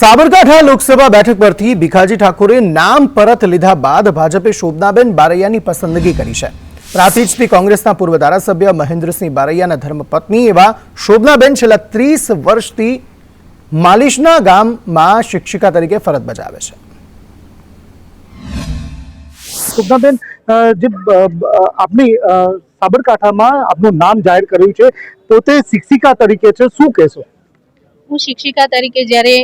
સાબરકાંઠા લોકસભા બેઠક પરથી ભીખાજી ઠાકોરે નામ પરત લીધા બાદ ભાજપે શોભનાબેન બારૈયાની પસંદગી કરી છે. પ્રાતિજથી કોંગ્રેસના પૂર્વ ધારાસભ્ય મહેન્દ્રસિંહ બારૈયાના ધર્મપત્ની એવા શોભનાબેન છેલ્લા ત્રીસ વર્ષથી માલિશના ગામમાં શિક્ષિકા તરીકે ફરજ બજાવે છે. શોભનાબેન જે આપની સાબરકાંઠામાં આપનું નામ જાહેર કર્યું છે પોતે શિક્ષિકા તરીકે છે. શું કહેશો? હું શિક્ષિકા તરીકે જ્યારે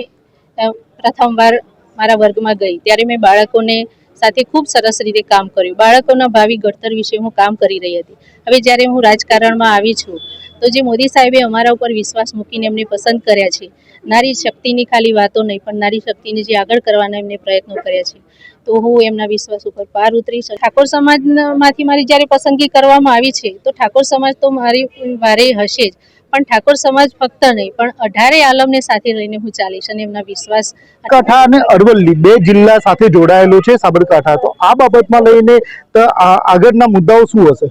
પ્રથમવાર મારા વર્ગમાં ગઈ. ત્યારે મેં બાળકોને સાથે ખૂબ સરસ રીતે કામ કર્યું. બાળકોના ભાવિ ઘડતર વિશે હું કામ કરી રહી હતી. હવે જ્યારે હું રાજકારણમાં આવી છું, તો જે મોદી સાહેબે અમારા ઉપર વિશ્વાસ મૂકીને એમને પસંદ કર્યા છે, નારી શક્તિની ખાલી વાતો નહીં, પણ નારી શક્તિને જે આગળ કરવાના એમને પ્રયત્નો કર્યા છે, તો હું એમના વિશ્વાસ ઉપર પાર ઉતરી છું ઠાકોર સમાજમાંથી મારી જ્યારે પસંદગી કરવામાં આવી છે, તો ઠાકોર સમાજ તો મારી વારે હશે જ. પણ ઠાકોર સમાજ ફક્ત નહીં પણ અઢારે આલમને સાથે લઈને હું ચાલીશ અને એમના વિશ્વાસ કાંઠા અને અરવલ્લી બે જિલ્લા સાથે જોડાયેલું છે સાબરકાંઠા. તો આ બાબતમાં લઈને તો આ- આગળના મુદ્દાઓ શું હશે?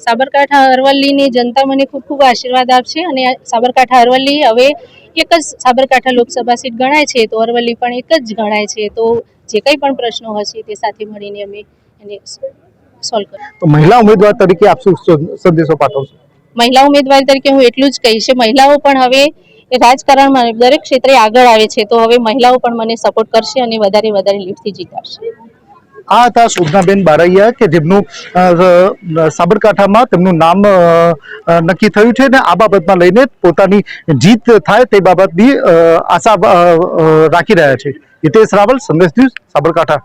સાબરકાંઠા અરવલ્લીની જનતા મને ખૂબ ખૂબ આશીર્વાદ આપશે અને સાબરકાંઠા અરવલ્લી હવે એક જ સાબરકાંઠા લોકસભા સીટ ગણાય છે તો અરવલ્લી પણ એક જ ગણાય છે. તો જે કંઈ પણ પ્રશ્નો હશે તે સાથે મળીને અમે એને સોલ્વ કરીએ તો મહિલા ઉમેદવાર તરીકે આપ શું સંદેશો પાઠવશો? મહિલા ઉમેદવાર તરીકે હું એટલું જ કહીશ મહિલાઓ પણ હવે રાજકારણમાં દરેક ક્ષેત્રે આગળ આવે છે, તો હવે મહિલાઓ પણ મને સપોર્ટ કરશે અને વધારે વધારે લીડથી જીતાડશે. આ હતા શોભનાબેન બારૈયા કે જેમનું સાબરકાંઠામાં તેમનું નામ નક્કી થયું છે ને આ બાબતમાં લઈને પોતાની જીત થાય તે બાબતની આશા રાખી રહ્યા છે. હિતેશ રાવલ, સંદેશ ન્યૂઝ સાબરકાંઠા.